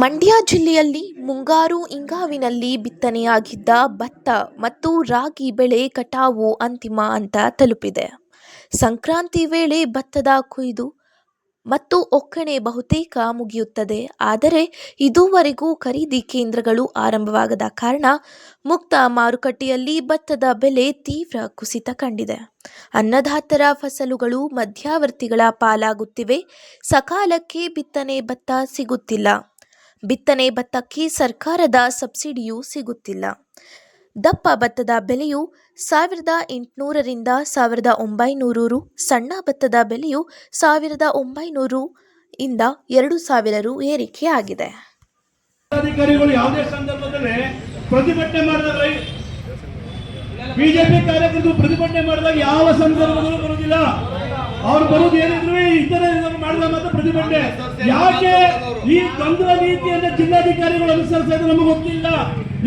ಮಂಡ್ಯ ಜಿಲ್ಲೆಯಲ್ಲಿ ಮುಂಗಾರು ಇಂಗಾವಿನಲ್ಲಿ ಬಿತ್ತನೆಯಾಗಿದ್ದ ಭತ್ತ ಮತ್ತು ರಾಗಿ ಬೆಳೆ ಕಟಾವು ಅಂತಿಮ ಹಂತ ತಲುಪಿದೆ. ಸಂಕ್ರಾಂತಿ ವೇಳೆ ಭತ್ತದ ಕೊಯ್ದು ಮತ್ತು ಒಕ್ಕಣೆ ಬಹುತೇಕ ಮುಗಿಯುತ್ತದೆ. ಆದರೆ ಇದುವರೆಗೂ ಖರೀದಿ ಕೇಂದ್ರಗಳು ಆರಂಭವಾಗದ ಕಾರಣ ಮುಕ್ತ ಮಾರುಕಟ್ಟೆಯಲ್ಲಿ ಭತ್ತದ ಬೆಲೆ ತೀವ್ರ ಕುಸಿತ ಕಂಡಿದೆ. ಅನ್ನದಾತರ ಫಸಲುಗಳು ಮಧ್ಯವರ್ತಿಗಳ ಪಾಲಾಗುತ್ತಿವೆ. ಸಕಾಲಕ್ಕೆ ಬಿತ್ತನೆ ಭತ್ತ ಸಿಗುತ್ತಿಲ್ಲ. ಬಿತ್ತನೆ ಭತ್ತಕ್ಕೆ ಸರ್ಕಾರದ ಸಬ್ಸಿಡಿಯೂ ಸಿಗುತ್ತಿಲ್ಲ. ದಪ್ಪ ಭತ್ತದ ಬೆಲೆಯು ಸಾವಿರದ ಎಂಟುನೂರರಿಂದ ಸಾವಿರದ ಒಂಬೈನೂರು ರು, ಸಣ್ಣ ಭತ್ತದ ಬೆಲೆಯು ಸಾವಿರದ ಒಂಬೈನೂರು ಇಂದ ಎರಡು ಸಾವಿರ ರು ಏರಿಕೆಯಾಗಿದೆ ಅಧಿಕಾರಿಗಳು ಯಾವುದೇ ಸಂದರ್ಭದಲ್ಲಿ ಪ್ರತಿಭಟನೆ ಮಾಡಿದಾಗ, ಬಿಜೆಪಿ ಕಾರ್ಯಕರ್ತರು ಪ್ರತಿಭಟನೆ ಮಾಡಿದಾಗ ಯಾವ ಸಂದರ್ಭದಲ್ಲೂ ಬರುವುದಿಲ್ಲ. ಅವ್ರು ಬರುವುದು ಏನಿದ್ರು ತರ ಮಾಡಿದ ಮಾತ್ರ ಪ್ರತಿಭಟನೆ. ಯಾಕೆ ಈ ತಂತ್ರ ನೀತಿಯನ್ನ ಜಿಲ್ಲಾಧಿಕಾರಿಗಳು ಅನುಸರಿಸೋದು ಇದ್ರು ನಮಗೆ ಗೊತ್ತಿಲ್ಲ.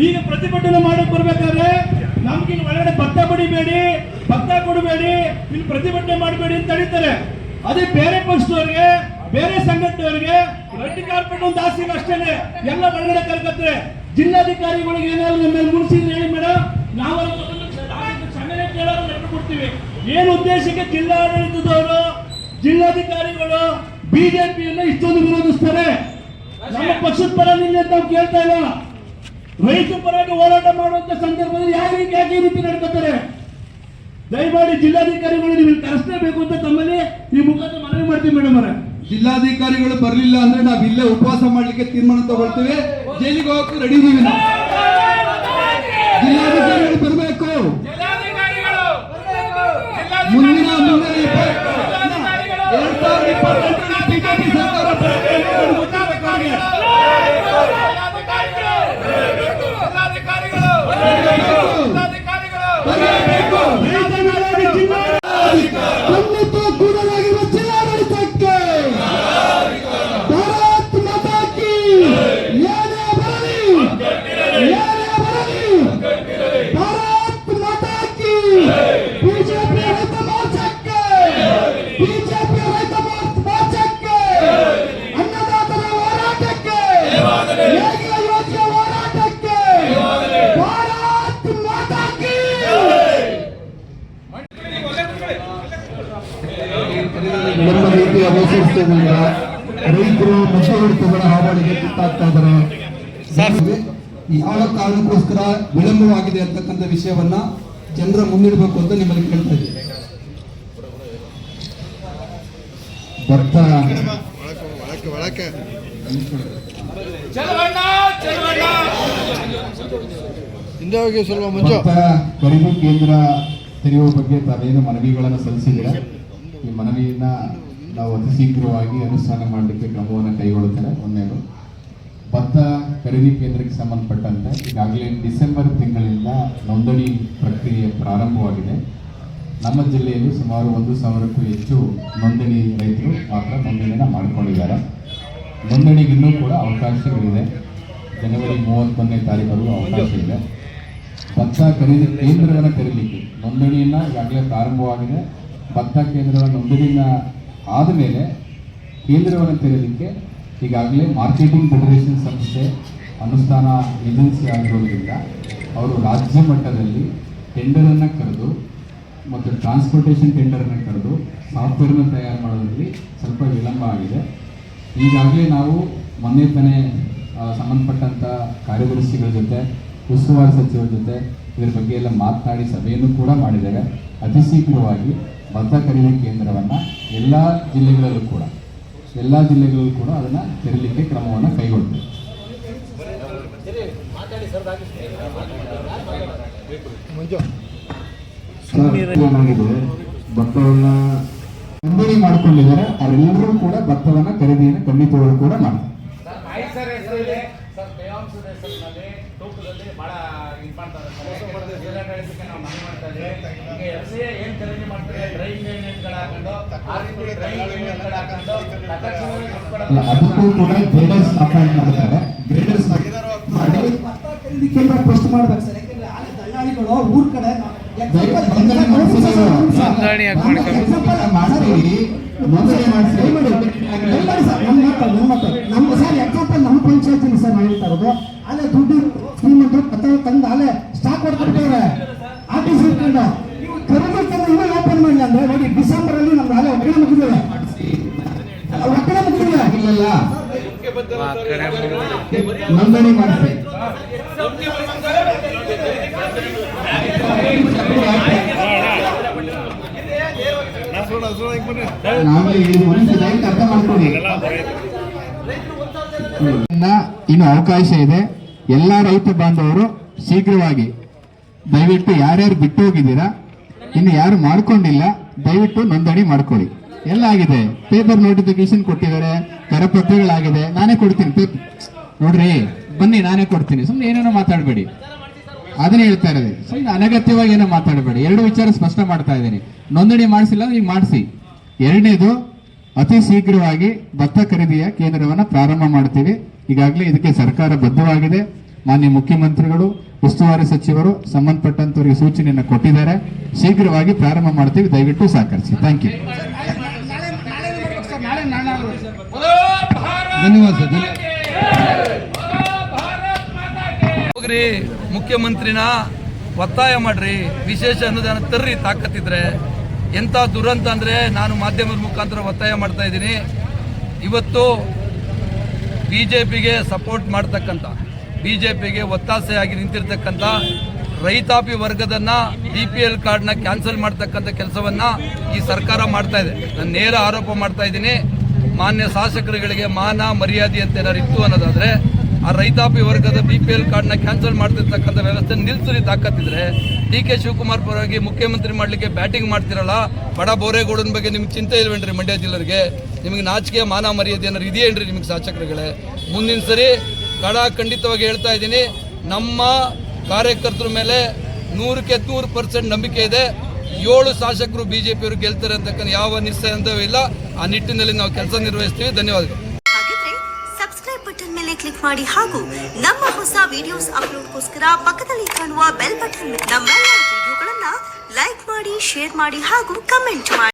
ಈಗ ಪ್ರತಿಭಟನೆ ಮಾಡಕ್ ಬರ್ಬೇಕಾದ್ರೆ ನಮ್ಗೆ ಇಲ್ಲಿ ಒಳಗಡೆ ಭತ್ತ ಬಡಿಬೇಡಿ ಭತ್ತ ಕೊಡಬೇಡಿ ಇಲ್ಲಿ ಪ್ರತಿಭಟನೆ ಮಾಡಬೇಡಿ ಅಂತ ಹೇಳ್ತಾರೆ ಅದೇ ಬೇರೆ ಪಕ್ಷದವ್ರಿಗೆ ಬೇರೆ ಸಂಘಟನೆಯವರಿಗೆ ರೆಡ್ ಕಾರ್ಪೆಟ್ ಒಂದು ಆಸೆ ಅಷ್ಟೇನೆ. ಎಲ್ಲ ಒಳಗಡೆ ಕರ್ಕತ್ತಾರೆ ಜಿಲ್ಲಾಧಿಕಾರಿಗಳಿಗೆ ಏನಾದ್ರು ನಮ್ಮ ಏನು ಉದ್ದೇಶಕ್ಕೆ ಜಿಲ್ಲಾಡಳಿತದವರು ಜಿಲ್ಲಾಧಿಕಾರಿಗಳು ಬಿಜೆಪಿಯನ್ನ ಇಷ್ಟೊಂದು ವಿರೋಧಿಸ್ತಾರೆ? ನಮ್ಮ ಪಕ್ಷದ ಪರ ನಿನ್ನೆ ಅಂತ ನಾವು ಕೇಳ್ತಾ ಇಲ್ಲ. ರೈತ ಪರವಾಗಿ ಹೋರಾಟ ಮಾಡುವಂತ ಸಂದರ್ಭದಲ್ಲಿ ಯಾಕೆ ಯಾಕೆ ಈ ರೀತಿ ನಡ್ಕೋತಾರೆ? ದಯಮಾಡಿ ಜಿಲ್ಲಾಧಿಕಾರಿಗಳು ನಿಮಗೆ ಕರೆಸಲೇಬೇಕು ಅಂತ ತಮ್ಮಲ್ಲಿ ಈ ಮುಖಾಂತರ ಮನವಿ ಮಾಡ್ತೀವಿ ಮೇಡಮ್ ಅವರೇ. ಜಿಲ್ಲಾಧಿಕಾರಿಗಳು ಬರಲಿಲ್ಲ ಅಂದ್ರೆ ನಾವು ಇಲ್ಲೇ ಉಪವಾಸ ಮಾಡ್ಲಿಕ್ಕೆ ತೀರ್ಮಾನ ತಗೊಳ್ತೇವೆ. ಜೈಲಿಗೆ ಹೋಗಕ್ಕೆ ರೆಡಿ ಇದೀವಿ ನಾವು. ಜಿಲ್ಲಾಧಿಕಾರಿಗಳು ಬರಬೇಕು. ಅವಶೇಷದಿಂದ ರೈತರು ಮಧ್ಯವರ್ತಿಗಳ ಹಾವಳಿಗೆ ತುತ್ತಾಗ್ತಾ ಇದ್ದಾರೆ. ಯಾವ ಕಾರಣಕ್ಕೋಸ್ಕರ ವಿಳಂಬವಾಗಿದೆ ಅಂತಕ್ಕಂಥ ವಿಷಯವನ್ನ ಜನರ ಮುಂದಿಡಬೇಕು ಅಂತ ನಿಮ್ಮಲ್ಲಿ ಕೇಳ್ತಾ ಇದ್ದೀನಿ. ಭತ್ತ ಖರೀದಿ ಕೇಂದ್ರ ತೆರೆಯುವ ಬಗ್ಗೆ ತಾವೇನು ಮನವಿಗಳನ್ನು ಸಲ್ಲಿಸಿದ್ದೀರಾ? ಈ ಮನವಿಯನ್ನ ನಾವು ಅತಿ ಶೀಘ್ರವಾಗಿ ಅನುಷ್ಠಾನ ಮಾಡಲಿಕ್ಕೆ ಕ್ರಮವನ್ನು ಕೈಗೊಳ್ಳುತ್ತಾರೆ ಒಂದೇನು, ಭತ್ತ ಖರೀದಿ ಕೇಂದ್ರಕ್ಕೆ ಸಂಬಂಧಪಟ್ಟಂತೆ ಈಗಾಗಲೇ ಡಿಸೆಂಬರ್ ತಿಂಗಳಿಂದ ನೋಂದಣಿ ಪ್ರಕ್ರಿಯೆ ಪ್ರಾರಂಭವಾಗಿದೆ. ನಮ್ಮ ಜಿಲ್ಲೆಯಲ್ಲಿ ಸುಮಾರು ಒಂದು ಸಾವಿರಕ್ಕೂ ಹೆಚ್ಚು ನೋಂದಣಿ ರೈತರು ಮಾತ್ರ ನೋಂದಣಿಯನ್ನು ಮಾಡಿಕೊಂಡಿದ್ದಾರೆ. ನೋಂದಣಿಗಿನ್ನೂ ಕೂಡ ಅವಕಾಶಗಳಿದೆ. ಜನವರಿ ಮೂವತ್ತೊಂದನೇ ತಾರೀಕವರೆಗೂ ಅವಕಾಶ ಇದೆ. ಭತ್ತ ಖರೀದಿ ಕೇಂದ್ರಗಳನ್ನು ತೆರಲಿಕ್ಕೆ ನೋಂದಣಿಯನ್ನು ಈಗಾಗಲೇ ಪ್ರಾರಂಭವಾಗಿದೆ. ಭತ್ತ ಕೇಂದ್ರಗಳ ನೋಂದಣಿನ ಆದಮೇಲೆ ಕೇಂದ್ರವನ್ನು ತೆರೆಯಲಿಕ್ಕೆ ಈಗಾಗಲೇ ಮಾರ್ಕೆಟಿಂಗ್ ಫೆಡರೇಷನ್ ಸಂಸ್ಥೆ ಅನುಷ್ಠಾನ ಏಜೆನ್ಸಿ ಆಗಿರೋದ್ರಿಂದ ಅವರು ರಾಜ್ಯ ಮಟ್ಟದಲ್ಲಿ ಟೆಂಡರನ್ನು ಕರೆದು ಮತ್ತು ಟ್ರಾನ್ಸ್ಪೋರ್ಟೇಷನ್ ಟೆಂಡರನ್ನು ಕರೆದು ಸಾಫ್ಟ್ವೇರ್ನ ತಯಾರು ಮಾಡೋದ್ರಲ್ಲಿ ಸ್ವಲ್ಪ ವಿಳಂಬ ಆಗಿದೆ. ಈಗಾಗಲೇ ನಾವು ಮೊನ್ನೆ ತಾನೇ ಸಂಬಂಧಪಟ್ಟಂಥ ಕಾರ್ಯದರ್ಶಿಗಳ ಜೊತೆ, ಉಸ್ತುವಾರಿ ಸಚಿವರ ಜೊತೆ ಇದರ ಬಗ್ಗೆ ಎಲ್ಲ ಮಾತನಾಡಿ ಸಭೆಯನ್ನು ಕೂಡ ಮಾಡಿದ್ದಾರೆ ಅತಿ ಶೀಘ್ರವಾಗಿ ಭತ್ತ ಖರೀದಿ ಕೇಂದ್ರವನ್ನು ಎಲ್ಲ ಜಿಲ್ಲೆಗಳಲ್ಲೂ ಕೂಡ, ಎಲ್ಲ ಜಿಲ್ಲೆಗಳಲ್ಲೂ ಕೂಡ ಅದನ್ನು ತೆರಲಿಕ್ಕೆ ಕ್ರಮವನ್ನು ಕೈಗೊಳ್ತೇವೆ. ಭತ್ತವನ್ನು ನೋಂದಣಿ ಮಾಡ್ಕೊಂಡಿದ್ದಾರೆ, ಅವರೆಲ್ಲರೂ ಕೂಡ ಭತ್ತವನ್ನು ಖರೀದಿಯನ್ನು ಖಂಡಿತವಾಗಿ ಕೂಡ ಮಾಡ್ತಾರೆ ಸರ್ ಹೆಸರಲ್ಲಿ ಸರ್ ತೇವಾಂಶದ ಹೆಸರಿನಲ್ಲಿ ತೂಕದಲ್ಲಿ ಬಹಳ ಇದು ಮಾಡ್ತಾರೆ ಸರ್ ಜಿಲ್ಲಾಡಳಿತಕ್ಕೆ ನಾವು ಮನವಿ ಮಾಡ್ತಾ ಇದ್ದೀವಿ. ಈಗ ಎಫ್ ಸಿ ಏನ್ ಖರೀದಿ ಮಾಡ್ತಾರೆ? ಡ್ರೈ ಯೂನಿಯನ್ಗಳು ಹಾಕೊಂಡು ಆ ರೀತಿ ಡ್ರೈ ಯೂನಿಯನ್ಗಳು ಹಾಕೊಂಡು ತಕ್ಷಣವೇ ಅಲ್ಲ, ಕೊಡೋದು ಅದಕ್ಕೂ ಕೂಡ ಗ್ರೇಡರ್ಸ್ ಅಪಾಯಿಂಟ್ ಮಾಡ್ತಾರೆ. ಗ್ರೇಡರ್ಸ್ ಮಾಡಿ. ಖರೀದಿ ಕೇಂದ್ರ ಫಸ್ಟ್ ಮಾಡ್ಬೇಕು ಸರ್. ಯಾಕಂದ್ರೆ ಆಗ ದಲ್ಲಾಳಿಗಳು ಊರ್ ಕಡೆ ನೋಂದಣಿ ಯಾಕೆ ಮಾಡ್ಕೊಂಡು? ನೋಂದಣಿ ಮಾಡಿಸಿ. ನಮ್ಮ ನಮ್ಮ ನಮ್ಮ ಸರ್. ಎಕ್ಸಾಂಪಲ್ ನಮ್ಮ ಪಂಚಾಯತ್ ಪಂಚಾಯತಿ ಸರ್ ನಾವು ಹೇಳ್ತಾ ಇರೋದು. ಅಲ್ಲೇ ದುಡ್ಡು ಶ್ರೀಮಂತರು ಪತ್ರ ತಂದು ಅಲ್ಲೇ ಆಫೀಸ್ ನೀವು ಖರೀದಿ ಕೇಂದ್ರ ಇನ್ನೂ ಓಪನ್ ಮಾಡಿಲ್ಲ ಅಂದ್ರೆ ನೋಡಿ ಡಿಸೆಂಬರ್ ಅಲ್ಲಿ ನಮ್ದು ಅಲ್ಲೇ ಒಕ್ಕಣೆ ಮುಗಿದಿದೆ. ಒಕ್ಕಣೆ ಮುಗಿದಿದೆ. ಇಲ್ಲಲ್ಲ ನೋಂದಣಿ ಮಾಡಿಸಿ ನಾವೇ ಈ ಒಂದ್ಸಲ ದಯವಿಟ್ಟು ಅರ್ಥ ಮಾಡ್ಕೊಳ್ಳಿ ಇನ್ನು ಅವಕಾಶ ಇದೆ. ಎಲ್ಲ ರೈತ ಬಾಂಧವರು ಶೀಘ್ರವಾಗಿ ದಯವಿಟ್ಟು ಯಾರ್ಯಾರು ಬಿಟ್ಟು ಹೋಗಿದ್ದೀರಾ ಇನ್ನು ಯಾರು ಮಾಡ್ಕೊಂಡಿಲ್ಲ, ದಯವಿಟ್ಟು ನೋಂದಣಿ ಮಾಡ್ಕೊಳ್ಳಿ. ಎಲ್ಲ ಆಗಿದೆ. ಪೇಪರ್ ನೋಟಿಫಿಕೇಶನ್ ಕೊಟ್ಟಿದ್ದಾರೆ ಕರಪತ್ರಗಳಾಗಿದೆ ನಾನೇ ಕೊಡ್ತೀನಿ ಪೇಪರ್ ನೋಡ್ರಿ, ಬನ್ನಿ, ನಾನೇ ಕೊಡ್ತೀನಿ. ಸುಮ್ಮನೆ ಏನೇನೋ ಮಾತಾಡಬೇಡಿ. ಅದನ್ನ ಹೇಳ್ತಾ ಇರೋದು. ಸುಮ್ಮನೆ ಅನಗತ್ಯವಾಗಿ ಏನೋ ಮಾತಾಡಬೇಡಿ. ಎರಡು ವಿಚಾರ ಸ್ಪಷ್ಟ ಮಾಡ್ತಾ ಇದ್ದೀನಿ. ನೋಂದಣಿ ಮಾಡಿಸಿಲ್ಲ ಈಗ ಮಾಡಿಸಿ. ಎರಡನೇದು, ಅತಿ ಶೀಘ್ರವಾಗಿ ಭತ್ತ ಖರೀದಿಯ ಕೇಂದ್ರವನ್ನು ಪ್ರಾರಂಭ ಮಾಡ್ತೀವಿ. ಈಗಾಗಲೇ ಇದಕ್ಕೆ ಸರ್ಕಾರ ಬದ್ಧವಾಗಿದೆ. ಮಾನ್ಯ ಮುಖ್ಯಮಂತ್ರಿಗಳು ಉಸ್ತುವಾರಿ ಸಚಿವರು ಸಂಬಂಧಪಟ್ಟಂತವರಿಗೆ ಸೂಚನೆಯನ್ನು ಕೊಟ್ಟಿದ್ದಾರೆ. ಶೀಘ್ರವಾಗಿ ಪ್ರಾರಂಭ ಮಾಡ್ತೀವಿ ದಯವಿಟ್ಟು ಸಹಕರಿಸಿ. ಥ್ಯಾಂಕ್ ಯು ಧನ್ಯವಾದ ಹೋಗ್ರಿ ಮುಖ್ಯಮಂತ್ರಿನ ಒತ್ತಾಯ ಮಾಡ್ರಿ. ವಿಶೇಷ ಅನುದಾನ ತರ್ರಿ ತಾಕತ್ತಿದ್ರೆ. ಎಂಥ ದುರಂತ ಅಂದರೆ ನಾನು ಮಾಧ್ಯಮದ ಮುಖಾಂತರ ಒತ್ತಾಯ ಮಾಡ್ತಾ ಇದ್ದೀನಿ. ಇವತ್ತು ಬಿ ಜೆ ಪಿಗೆ ಸಪೋರ್ಟ್ ಮಾಡ್ತಕ್ಕಂಥ ಬಿ ಜೆ ಪಿಗೆ ಒತ್ತಾಸೆಯಾಗಿ ನಿಂತಿರ್ತಕ್ಕಂಥ ರೈತಾಪಿ ವರ್ಗದನ್ನ ಬಿ ಪಿ ಎಲ್ ಕಾರ್ಡ್ನ ಕ್ಯಾನ್ಸಲ್ ಮಾಡ್ತಕ್ಕಂಥ ಕೆಲಸವನ್ನ ಈ ಸರ್ಕಾರ ಮಾಡ್ತಾ ಇದೆ. ನಾನು ನೇರ ಆರೋಪ ಮಾಡ್ತಾ ಇದ್ದೀನಿ. ಮಾನ್ಯ ಶಾಸಕರುಗಳಿಗೆ ಮಾನ, ಮರ್ಯಾದೆ ಅಂತ ಏನಾರು ಇತ್ತು ಅನ್ನೋದಾದ್ರೆ, ಆ ರೈತಾಪಿ ವರ್ಗದ ಬಿ ಪಿ ಎಲ್ ಕಾರ್ಡ್ನ ಕ್ಯಾನ್ಸಲ್ ಮಾಡ್ತಿರ್ತಕ್ಕಂಥ ವ್ಯವಸ್ಥೆ ನಿಲ್ಸಲಿ ತಾಕತ್ತಿದ್ರೆ ಡಿ ಕೆ ಶಿವಕುಮಾರ್ ಪರವಾಗಿ ಮುಖ್ಯಮಂತ್ರಿ ಮಾಡಲಿಕ್ಕೆ ಬ್ಯಾಟಿಂಗ್ ಮಾಡ್ತಿರಲ್ಲ, ಬಡ ಬೋರೇಗೌಡನ ಬಗ್ಗೆ ನಿಮ್ಗೆ ಚಿಂತೆ ಇಲ್ವೇನ್ರಿ ಮಂಡ್ಯ ಜಿಲ್ಲರಿಗೆ ನಿಮಗೆ ನಾಚಿಕೆ, ಮಾನ, ಮರ್ಯಾದೆ ಏನಾರು ಇದೆಯೇನ್ರಿ ನಿಮಗೆ ಶಾಸಕರುಗಳೇ? ಮುಂದಿನ ಸರಿ ಖಂಡಿತವಾಗಿ ಹೇಳ್ತಾ ಇದ್ದೀನಿ, ನಮ್ಮ ಕಾರ್ಯಕರ್ತರ ಮೇಲೆ ನೂರಕ್ಕೆ ನೂರು ಪರ್ಸೆಂಟ್ ನಂಬಿಕೆ ಇದೆ. ಏಳು ಶಾಸಕರು ಬಿಜೆಪಿಯವರು ಗೆಲ್ತಾರೆ ಅಂತಕ್ಕಂಥ ಯಾವ ನಿಶ್ಚಯ ಇಲ್ಲ. ಆ ನಿಟ್ಟಿನಲ್ಲಿ ನಾವು ಕೆಲಸ ನಿರ್ವಹಿಸ್ತೀವಿ. ಧನ್ಯವಾದಗಳು. ಸಬ್ಸ್ಕ್ರೈಬ್ ಬಟನ್ ಮೇಲೆ ಕ್ಲಿಕ್ ಮಾಡಿ ಹಾಗೂ ನಮ್ಮ ಹೊಸ ವಿಡಿಯೋಸ್ ಅಪ್ಲೋಡ್ಗೋಸ್ಕರ ಪಕ್ಕದಲ್ಲಿ ಕಾಣುವ ಬೆಲ್ ಬಟನ್ ನಮ್ಮೆಲ್ಲ ವಿಡಿಯೋಗಳನ್ನ ಲೈಕ್ ಮಾಡಿ ಶೇರ್ ಮಾಡಿ ಹಾಗೂ ಕಮೆಂಟ್ ಮಾಡಿ.